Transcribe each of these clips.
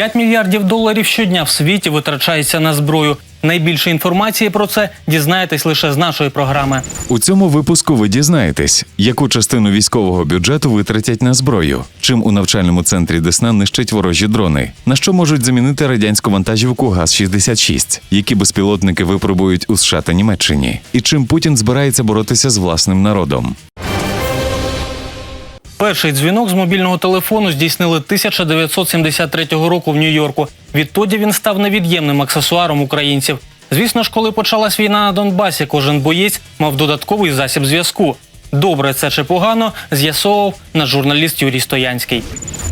5 мільярдів доларів щодня в світі витрачається на зброю. Найбільше інформації про це дізнаєтесь лише з нашої програми. У цьому випуску ви дізнаєтесь, яку частину військового бюджету витратять на зброю, чим у навчальному центрі Десна нищать ворожі дрони, на що можуть замінити радянську вантажівку ГАЗ-66, які безпілотники випробують у США та Німеччині, і чим Путін збирається боротися з власним народом. Перший дзвінок з мобільного телефону здійснили 1973 року в Нью-Йорку. Відтоді він став невід'ємним аксесуаром українців. Звісно ж, коли почалась війна на Донбасі, кожен боєць мав додатковий засіб зв'язку. Добре це чи погано, з'ясовував наш журналіст Юрій Стоянський.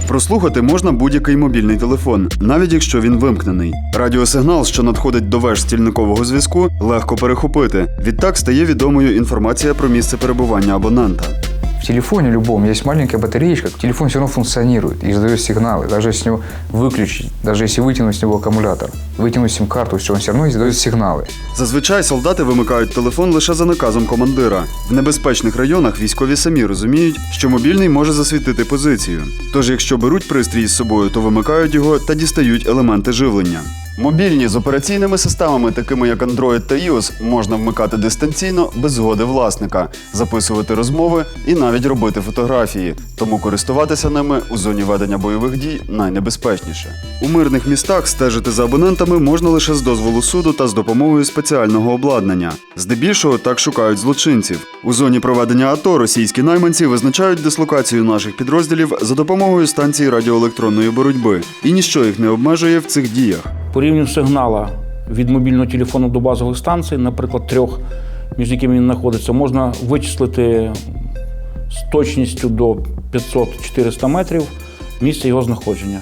Прослухати можна будь-який мобільний телефон, навіть якщо він вимкнений. Радіосигнал, що надходить до веж стільникового зв'язку, легко перехопити. Відтак стає відомою інформація про місце перебування абонента. В телефоне любом есть маленькая батареечка, телефон все равно функционирует и издает сигналы. Даже если его выключить, даже если вытянуть с него аккумулятор, вытянуть сим-карту, все, он все равно издает сигналы. Зазвичай солдати вимикають телефон лише за наказом командира. В небезпечних районах військові самі розуміють, що мобільний може засвітити позицію. Тож, якщо беруть пристрій з собою, то вимикають його та дістають елементи живлення. Мобільні з операційними системами, такими як Android та iOS, можна вмикати дистанційно без згоди власника, записувати розмови і навіть робити фотографії. Тому користуватися ними у зоні ведення бойових дій найнебезпечніше. У мирних містах стежити за абонентами можна лише з дозволу суду та з допомогою спеціального обладнання. Здебільшого так шукають злочинців. У зоні проведення АТО російські найманці визначають дислокацію наших підрозділів за допомогою станції радіоелектронної боротьби, і ніщо їх не обмежує в цих діях. По рівню сигнала від мобільного телефону до базових станцій, наприклад, трьох, між якими він знаходиться, можна вичислити з точністю до 500-400 метрів місце його знаходження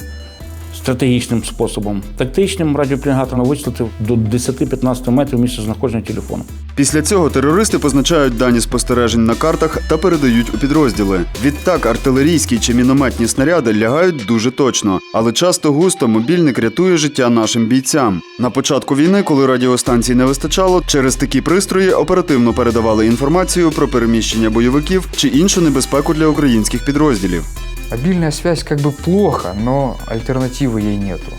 стратегічним способом. Тактичним радіопрингатором вичислити до 10-15 метрів місце знаходження телефону. Після цього терористи позначають дані спостережень на картах та передають у підрозділи. Відтак артилерійські чи мінометні снаряди лягають дуже точно, але часто густо мобільник рятує життя нашим бійцям. На початку війни, коли радіостанцій не вистачало, через такі пристрої оперативно передавали інформацію про переміщення бойовиків чи іншу небезпеку для українських підрозділів. Мобильная связь как бы плохо, но альтернативы ей нету.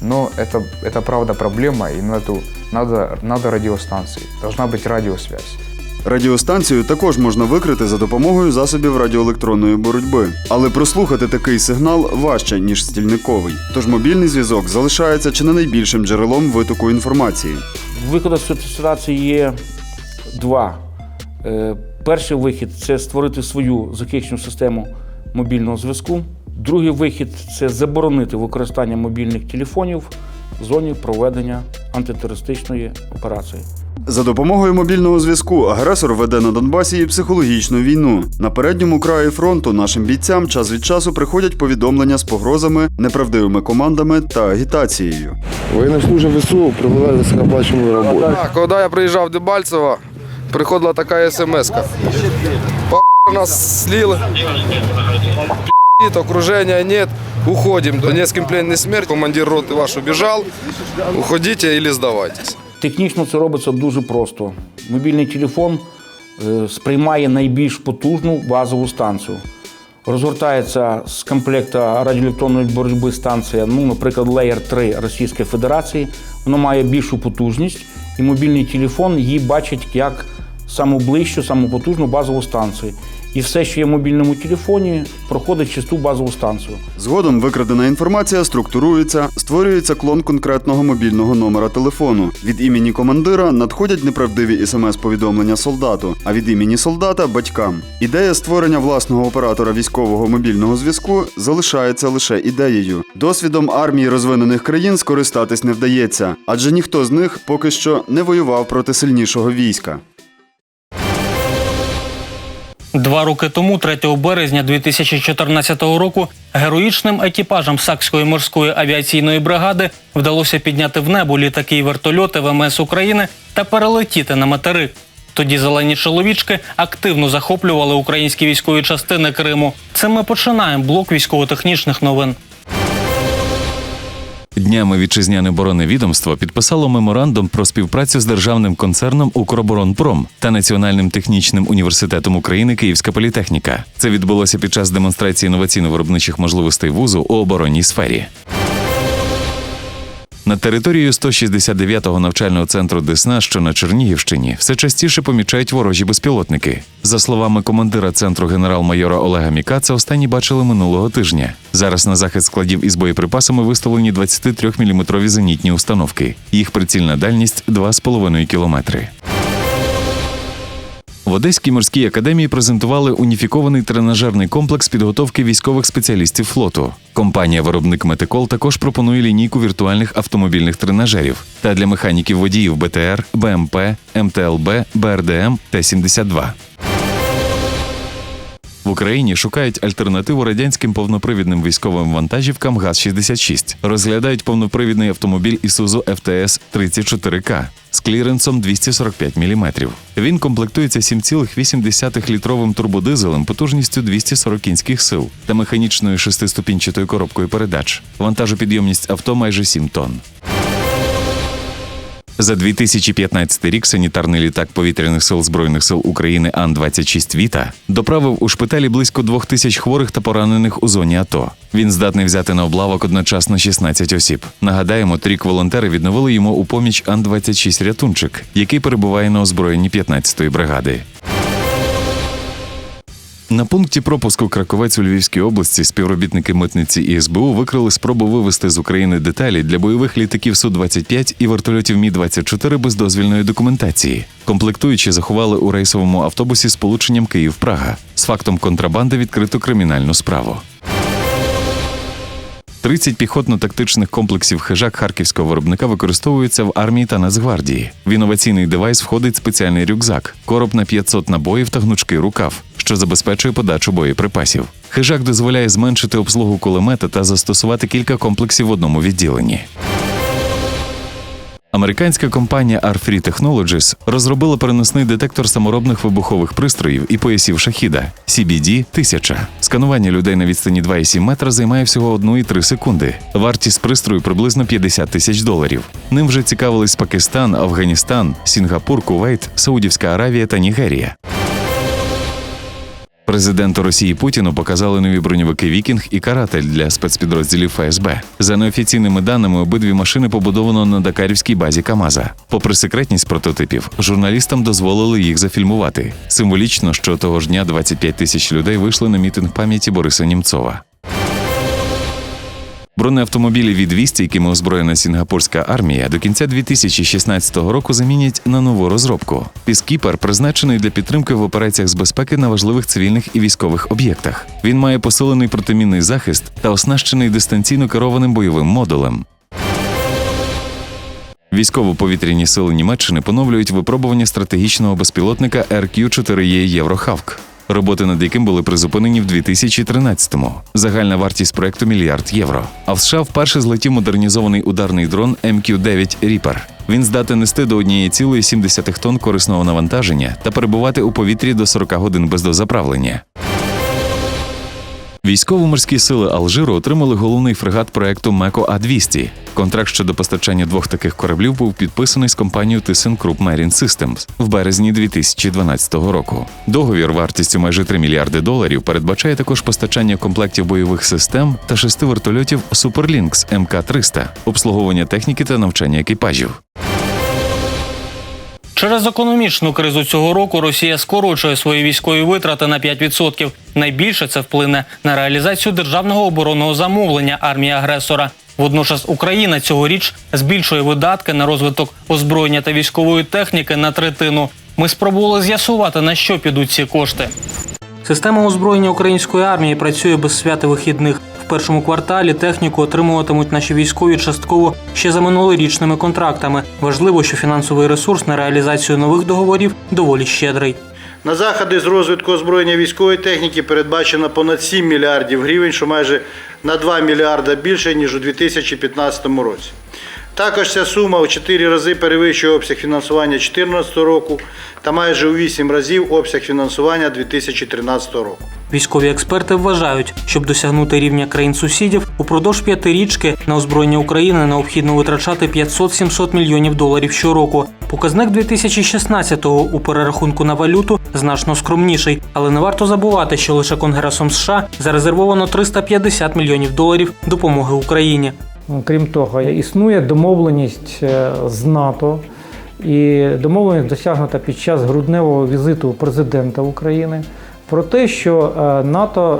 Но это, это правда проблема, и надо, надо, надо радиостанции. Должна быть радиосвязь. Радіостанцію також можна викрити за допомогою засобів радіоелектронної боротьби, але прослухати такий сигнал важче ніж стільниковий. Тож мобільний зв'язок залишається чи не найбільшим джерелом витоку інформації. Виходу з цієї ситуації є два. Е, Перший вихід це створити свою захищену систему мобільного зв'язку. Другий вихід це заборонити використання мобільних телефонів в зоні проведення антитерористичної операції. За допомогою мобільного зв'язку агресор веде на Донбасі психологічну війну. На передньому краї фронту нашим бійцям час від часу приходять повідомлення з погрозами, неправдивими командами та агітацією. Военнослужащий ВСУ провела високооплачувану роботу. Коли я приїжджав в Дебальцево, приходила така смс-ка. По нас слили. Окружения нет. Уходим. Донецким пленный смерть. Командир роты ваш убежал. Уходите или сдавайтесь. Технічно це робиться дуже просто. Мобільний телефон е, сприймає найбільш потужну базову станцію. Розгортається з комплекта радіоелектронної боротьби станція, ну, наприклад, Layer 3 Російської Федерації. Воно має більшу потужність, і мобільний телефон її бачить як саму ближчу, саму потужну базову станцію. І все, що є в мобільному телефоні, проходить через ту базову станцію. Згодом викрадена інформація структурується, створюється клон конкретного мобільного номера телефону. Від імені командира надходять неправдиві смс-повідомлення солдату, а від імені солдата батькам. Ідея створення власного оператора військового мобільного зв'язку залишається лише ідеєю. Досвідом армії розвинених країн скористатись не вдається, адже ніхто з них поки що не воював проти сильнішого війська. Два роки тому, 3 березня 2014 року, героїчним екіпажам Сакської морської авіаційної бригади вдалося підняти в небо літаки і вертольоти ВМС України та перелетіти на материк. Тоді зелені чоловічки активно захоплювали українські військові частини Криму. Це ми починаємо блок військово-технічних новин. Днями вітчизняне боронне відомство підписало меморандум про співпрацю з державним концерном Укроборонпром та Національним технічним університетом України Київська політехніка. Це відбулося під час демонстрації інноваційно-виробничих можливостей вузу у оборонній сфері. Над територію 169-го навчального центру Десна, що на Чернігівщині, все частіше помічають ворожі безпілотники. За словами командира центру генерал-майора Олега Міка, це останні бачили минулого тижня. Зараз на захист складів із боєприпасами виставлені 23-мм зенітні установки. Їх прицільна дальність 2,5 кілометри. В Одеській морській академії презентували уніфікований тренажерний комплекс підготовки військових спеціалістів флоту. Компанія-виробник Метикол також пропонує лінійку віртуальних автомобільних тренажерів та для механіків водіїв БТР, БМП, МТЛБ, БРДМ Т-72. В Україні шукають альтернативу радянським повнопривідним військовим вантажівкам ГАЗ-66. Розглядають повнопривідний автомобіль Isuzu FTS 34К з кліренсом 245 мм. Він комплектується 7,8-літровим турбодизелем потужністю 240 кінських сил та механічною шестиступінчатою коробкою передач. Вантажопідйомність авто майже 7 тонн. За 2015 рік санітарний літак повітряних сил Збройних сил України Ан-26 Віта доправив у шпиталі близько двох тисяч хворих та поранених у зоні АТО. Він здатний взяти на облавок одночасно 16 осіб. Нагадаємо, торік волонтери відновили йому у поміч Ан-26 рятунчик, який перебуває на озброєнні 15-ї бригади. На пункті пропуску Краковець у Львівській області співробітники митниці і СБУ викрили спробу вивезти з України деталі для бойових літаків Су-25 і вертольотів Мі-24 без дозвільної документації. Комплектуючі заховали у рейсовому автобусі з полученням Київ-Прага. З фактом контрабанди відкрито кримінальну справу. 30 піхотно-тактичних комплексів хижак харківського виробника використовуються в армії та Нацгвардії. В інноваційний девайс входить спеціальний рюкзак, короб на 500 набоїв та гнучкий рукав, що забезпечує подачу боєприпасів. Хижак дозволяє зменшити обслугу кулемета та застосувати кілька комплексів в одному відділенні. Американська компанія R3 Technologies розробила переносний детектор саморобних вибухових пристроїв і поясів шахіда CBD 1000 Сканування людей на відстані 2,7 метра займає всього 1,3 секунди. Вартість пристрою приблизно 50 тисяч доларів. Ним вже цікавились Пакистан, Афганістан, Сінгапур, Кувейт, Саудівська Аравія та Нігерія. Президенту Росії Путіну показали нові броньовики Вікінг і Каратель для спецпідрозділів ФСБ. За неофіційними даними, обидві машини побудовано на Дакарівській базі Камаза. Попри секретність прототипів, журналістам дозволили їх зафільмувати. Символічно, що того ж дня 25 тисяч людей вийшли на мітинг пам'яті Бориса Німцова. Бронеавтомобілі від 200, якими озброєна сінгапурська армія, до кінця 2016 року замінять на нову розробку. Піскіпер призначений для підтримки в операціях з безпеки на важливих цивільних і військових об'єктах. Він має посилений протимінний захист та оснащений дистанційно керованим бойовим модулем. Військово-повітряні сили Німеччини поновлюють випробування стратегічного безпілотника RQ-4E Єврохавк. Роботи над яким були призупинені в 2013-му. Загальна вартість проекту мільярд євро. А в США вперше злетів модернізований ударний дрон MQ-9 Reaper. Він здатен нести до 1,7 тонн корисного навантаження та перебувати у повітрі до 40 годин без дозаправлення. Військово-морські сили Алжиру отримали головний фрегат проекту Меко А-200. Контракт щодо постачання двох таких кораблів був підписаний з компанією ThyssenKrupp Marine Systems в березні 2012 року. Договір вартістю майже 3 мільярди доларів передбачає також постачання комплектів бойових систем та шести вертольотів Superlynx МК-300, обслуговування техніки та навчання екіпажів. Через економічну кризу цього року Росія скорочує свої військові витрати на 5%. Найбільше це вплине на реалізацію державного оборонного замовлення армії агресора. Водночас Україна цьогоріч збільшує видатки на розвиток озброєння та військової техніки на третину. Ми спробували з'ясувати на що підуть ці кошти. Система озброєння української армії працює без святи вихідних. В першому кварталі техніку отримуватимуть наші військові частково ще за минулорічними контрактами. Важливо, що фінансовий ресурс на реалізацію нових договорів доволі щедрий. На заходи з розвитку озброєння військової техніки передбачено понад 7 мільярдів гривень, що майже на 2 мільярда більше, ніж у 2015 році. Також ця сума у 4 рази перевищує обсяг фінансування 2014 року та майже у 8 разів обсяг фінансування 2013 року. Військові експерти вважають, щоб досягнути рівня країн-сусідів, упродовж п'ятирічки на озброєння України необхідно витрачати 500-700 мільйонів доларів щороку. Показник 2016-го у перерахунку на валюту значно скромніший, але не варто забувати, що лише Конгресом США зарезервовано 350 мільйонів доларів допомоги Україні. Крім того, існує домовленість е, з НАТО, і домовленість досягнута під час грудневого візиту президента України про те, що е, НАТО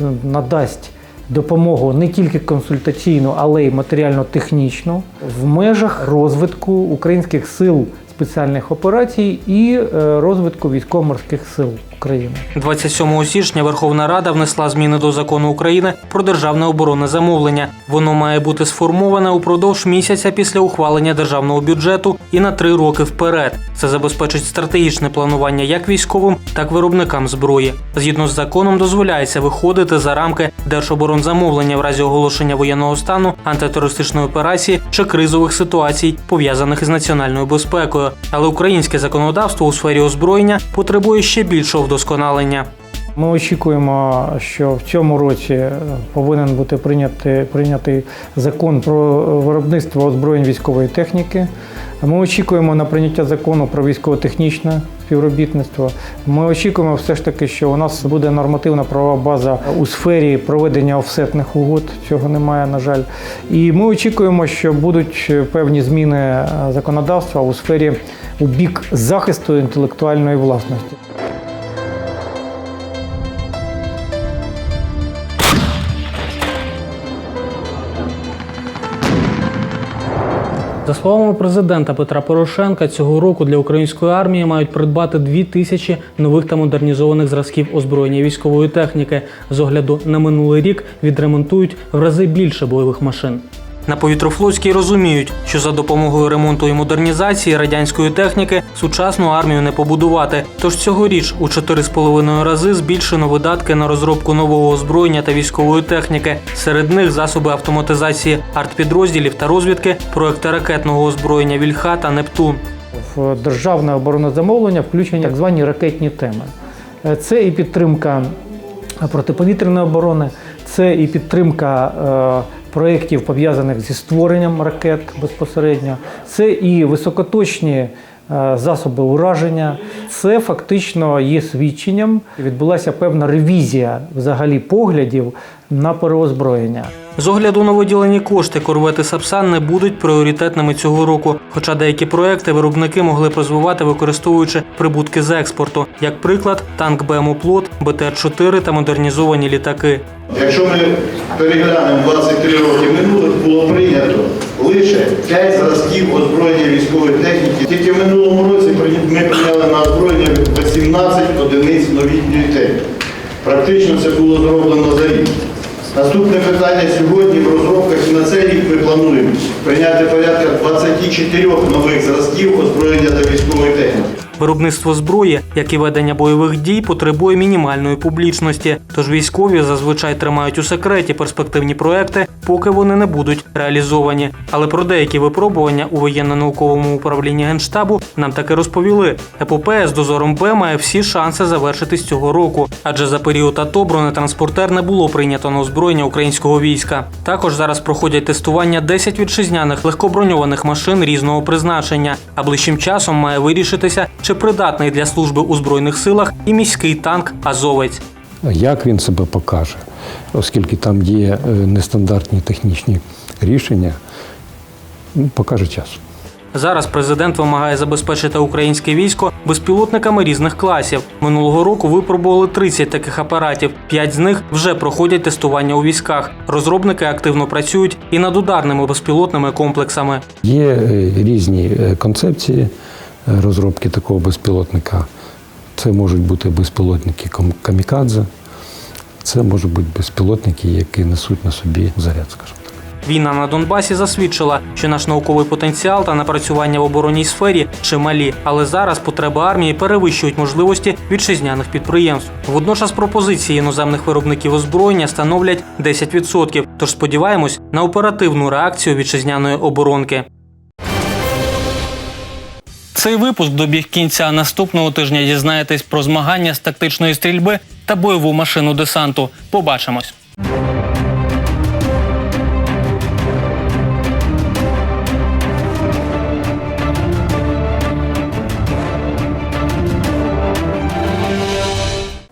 е, надасть допомогу не тільки консультаційну, але й матеріально-технічну в межах розвитку українських сил спеціальних операцій і розвитку військово-морських сил України. 27 січня Верховна Рада внесла зміни до закону України про державне оборонне замовлення. Воно має бути сформоване упродовж місяця після ухвалення державного бюджету і на три роки вперед. Це забезпечить стратегічне планування як військовим, так і виробникам зброї. Згідно з законом, дозволяється виходити за рамки держоборонзамовлення в разі оголошення воєнного стану, антитерористичної операції чи кризових ситуацій, пов'язаних із національною безпекою. Але українське законодавство у сфері озброєння потребує ще більшого вдосконалення. Ми очікуємо, що в цьому році е, повинен бути прийнятий, прийнятий закон про виробництво озброєнь військової техніки. Ми очікуємо на прийняття закону про військово-технічне співробітництво. Ми очікуємо все ж таки, що у нас буде нормативна правова база у сфері проведення офсетних угод. Цього немає, на жаль. І ми очікуємо, що будуть певні зміни е, законодавства у сфері у бік захисту інтелектуальної власності. За словами президента Петра Порошенка, цього року для української армії мають придбати дві тисячі нових та модернізованих зразків озброєння військової техніки. З огляду на минулий рік відремонтують в рази більше бойових машин. На повітрофлотській розуміють, що за допомогою ремонту і модернізації радянської техніки сучасну армію не побудувати. Тож цьогоріч у 4,5 рази збільшено видатки на розробку нового озброєння та військової техніки. Серед них засоби автоматизації артпідрозділів та розвідки, проекти ракетного озброєння Вільха та Нептун. в державне оборонне замовлення включені так звані ракетні теми. Е, Це і підтримка протиповітряної оборони, це і підтримка е, проєктів, пов'язаних зі створенням ракет безпосередньо, це і високоточні засоби ураження. Це фактично є свідченням. Відбулася певна ревізія взагалі поглядів на переозброєння. З огляду на виділені кошти корвети Сапсан не будуть пріоритетними цього року. Хоча деякі проекти виробники могли б розвивати, використовуючи прибутки з експорту, як приклад, танк БМО «Плот», БТР-4 та модернізовані літаки. Якщо ми переглянемо 23 роки минулих, було прийнято лише 5 зразків озброєння військової техніки. Тільки в минулому році ми прийняли на озброєння 18 одиниць новітньої техніки. Практично це було зроблено за рік. Наступне питання сьогодні в розробках і на цей рік ми плануємо прийняти порядка 24 нових зразків озброєння та військової техніки. Виробництво зброї, як і ведення бойових дій, потребує мінімальної публічності. Тож військові зазвичай тримають у секреті перспективні проекти, поки вони не будуть реалізовані. Але про деякі випробування у воєнно-науковому управлінні генштабу нам таки розповіли. епопея з дозором Б має всі шанси завершитись цього року, адже за період АТО бронетранспортер не було прийнято на озброєння українського війська. Також зараз проходять тестування 10 вітчизняних легкоброньованих машин різного призначення. А ближчим часом має вирішитися, чи придатний для служби у збройних силах і міський танк Азовець. Як він себе покаже, оскільки там є е, нестандартні технічні рішення, ну, покаже час. Зараз президент вимагає забезпечити українське військо безпілотниками різних класів. Минулого року випробували 30 таких апаратів. П'ять з них вже проходять тестування у військах. Розробники активно працюють і над ударними безпілотними комплексами. Є е, різні е, концепції розробки такого безпілотника. Це можуть бути безпілотники кам- камікадзе, це можуть бути безпілотники, які несуть на собі заряд, скажімо так. Війна на Донбасі засвідчила, що наш науковий потенціал та напрацювання в оборонній сфері чималі, але зараз потреби армії перевищують можливості вітчизняних підприємств. Водночас пропозиції іноземних виробників озброєння становлять 10%, Тож сподіваємось на оперативну реакцію вітчизняної оборонки. Цей випуск добіг кінця наступного тижня. Дізнаєтесь про змагання з тактичної стрільби та бойову машину десанту. Побачимось.